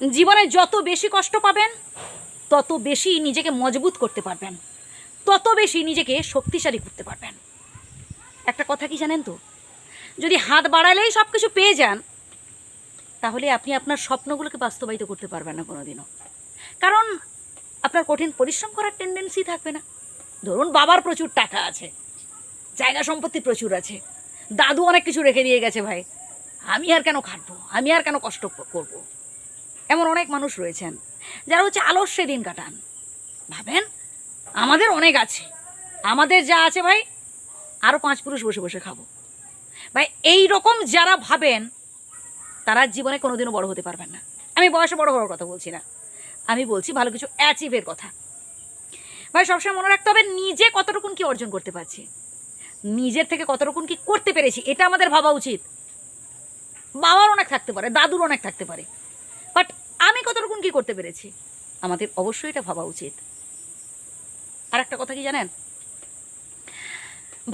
জীবনে যত বেশি কষ্ট পাবেন, তত বেশি নিজেকে মজবুত করতে পারবেন। তত বেশি নিজেকে শক্তিশালী করতে পারবেন। একটা কথা কি জানেন তো? যদি হাত বাড়ালেই সব কিছু পেয়ে যান, তাহলে আপনি আপনার স্বপ্নগুলোকে বাস্তবায়িত করতে পারবেন না কোনোদিনও। কারণ আপনার কঠিন পরিশ্রম করার টেন্ডেন্সি থাকবে না। ধরুন বাবার প্রচুর টাকা আছে, জায়গা সম্পত্তি প্রচুর আছে, দাদু অনেক কিছু রেখে দিয়ে গেছে ভাই। আমি আর কেন খাটবো? আমি আর কেন কষ্ট করব। এমন অনেক মানুষ রয়েছেন, যারা হচ্ছে আলস্যে দিন কাটান। ভাবেন? আমাদের অনেক আছে। আমাদের যা আছে ভাই আরও পাঁচ পুরুষ বসে বসে খাব। ভাই এই রকম যারা ভাবেন, তারা জীবনে কোনোদিনও বড় হতে পারবেন না। আমি বয়সে বড় হওয়ার কথা বলছি না। আমি বলছি ভালো কিছু অ্যাচিভের কথা। ভাই, সবসময় মনে রাখতে হবে, নিজে কতটুকুন কি অর্জন করতে পারছি। নিজের থেকে কতটুকুন কি করতে পেরেছি, এটা আমাদের ভাবা উচিত। বাবার অনেক থাকতে পারে, দাদুর অনেক থাকতে পারে। বাট আমি কতটুকুন কি করতে পেরেছি? আমাদের অবশ্যই এটা ভাবা উচিত। আর একটা কথা কি জানেন?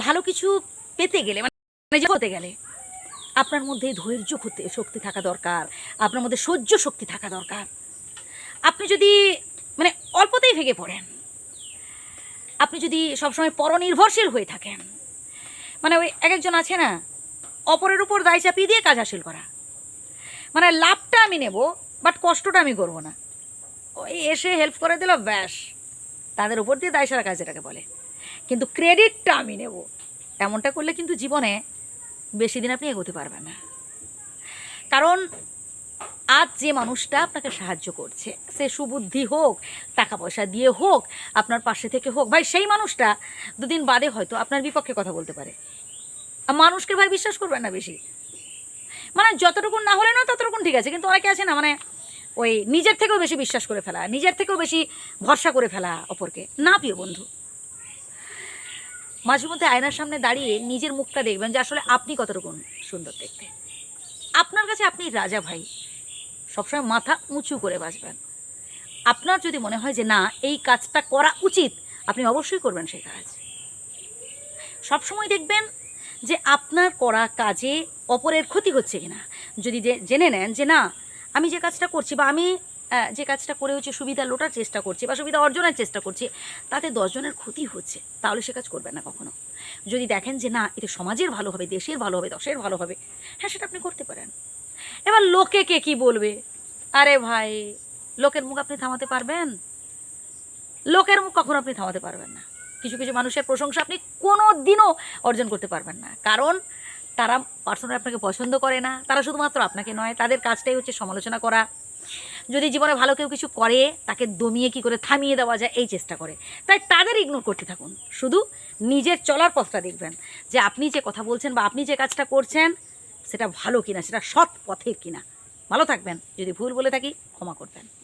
ভালো কিছু পেতে গেলে মানে হতে গেলে, আপনার মধ্যে ধৈর্য হতে শক্তি থাকা দরকার, আপনার মধ্যে সহ্য শক্তি থাকা দরকার। আপনি যদি মানে অল্পতেই ভেঙে পড়েন, আপনি যদি সবসময় পরনির্ভরশীল হয়ে থাকেন মানে ওই এক একজন আছে না, অপরের উপর দায় চাপিয়ে দিয়ে কাজ হাসিল করা। মানে লাভটা আমি নেব বাট কষ্টটা আমি করব না। ওই এসে হেল্প করে দিল, ব্যাস। তাদের উপর দিয়ে দায় সারা কাজ এটাকে বলে। কিন্তু ক্রেডিটটা আমি নেব। এমনটা করলে কিন্তু জীবনে বেশি দিন আপনি এগোতে পারবেন না। কারণ আজ যে মানুষটা আপনাকে সাহায্য করছে, সে সুবুদ্ধি হোক টাকা পয়সা দিয়ে হোক, আপনার পাশে থেকে হোক, ভাই সেই মানুষটা দুদিন বাদে হয়তো আপনার বিপক্ষে কথা বলতে পারে। মানুষকে ভাই বিশ্বাস করবেন না বেশি। মানে যতটুকুন না হলে না ততটুকুন ঠিক আছে, কিন্তু অনেকে আছে না মানে ওই নিজের থেকেও বেশি বিশ্বাস করে ফেলা, নিজের থেকেও বেশি ভরসা করে ফেলা অপরকে। না, প্রিয় বন্ধু। মাঝে মধ্যে আয়নার সামনে দাঁড়িয়ে নিজের মুখটা দেখবেন যে আসলে আপনি কতটুকুন সুন্দর দেখতে। আপনার কাছে আপনি রাজা ভাই, সবসময় মাথা উঁচু করে বাঁচবেন। আপনার যদি মনে হয় যে না, এই কাজটা করা উচিত, আপনি অবশ্যই করবেন সেই কাজ। সবসময় দেখবেন যে আপনার করা কাজে অপরের ক্ষতি হচ্ছে কিনা। যদি জেনে নেন যে না, আমি যে কাজটা করছি বা আমি যে কাজটা করে হচ্ছে সুবিধা লোটার চেষ্টা করছি বা সুবিধা অর্জনের চেষ্টা করছি, তাতে দশজনের ক্ষতি হচ্ছে, তাহলে সে কাজ করবেন না কখনো। যদি দেখেন যে না, এটা সমাজের ভালো হবে, দেশের ভালো হবে, দশের ভালো হবে হ্যাঁ সেটা আপনি করতে পারেন। এবার লোকে কে কি বলবে? আরে ভাই, লোকের মুখ আপনি থামাতে পারবেন? লোকের মুখ কখনো আপনি থামাতে পারবেন না। কিছু কিছু মানুষের প্রশংসা আপনি কোনো দিনও অর্জন করতে পারবেন না। কারণ তারা পার্সোনাল আপনাকে পছন্দ করে না। তারা শুধুমাত্র আপনাকে নয়, তাদের কাজটাই হচ্ছে সমালোচনা করা। যদি জীবনে ভালো কেউ কিছু করে, তাকে দমিয়ে কি করে থামিয়ে দেওয়া যায়, এই চেষ্টা করে। তাই তাদের ইগনোর করতে থাকুন। শুধু নিজের চলার পথটা দেখবেন। যে আপনি যে কথা বলছেন বা আপনি যে কাজটা করছেন, সেটা ভালো কিনা, সেটা সৎ পথের কিনা। ভালো থাকবেন। যদি ভুল বলে থাকি, ক্ষমা করবেন।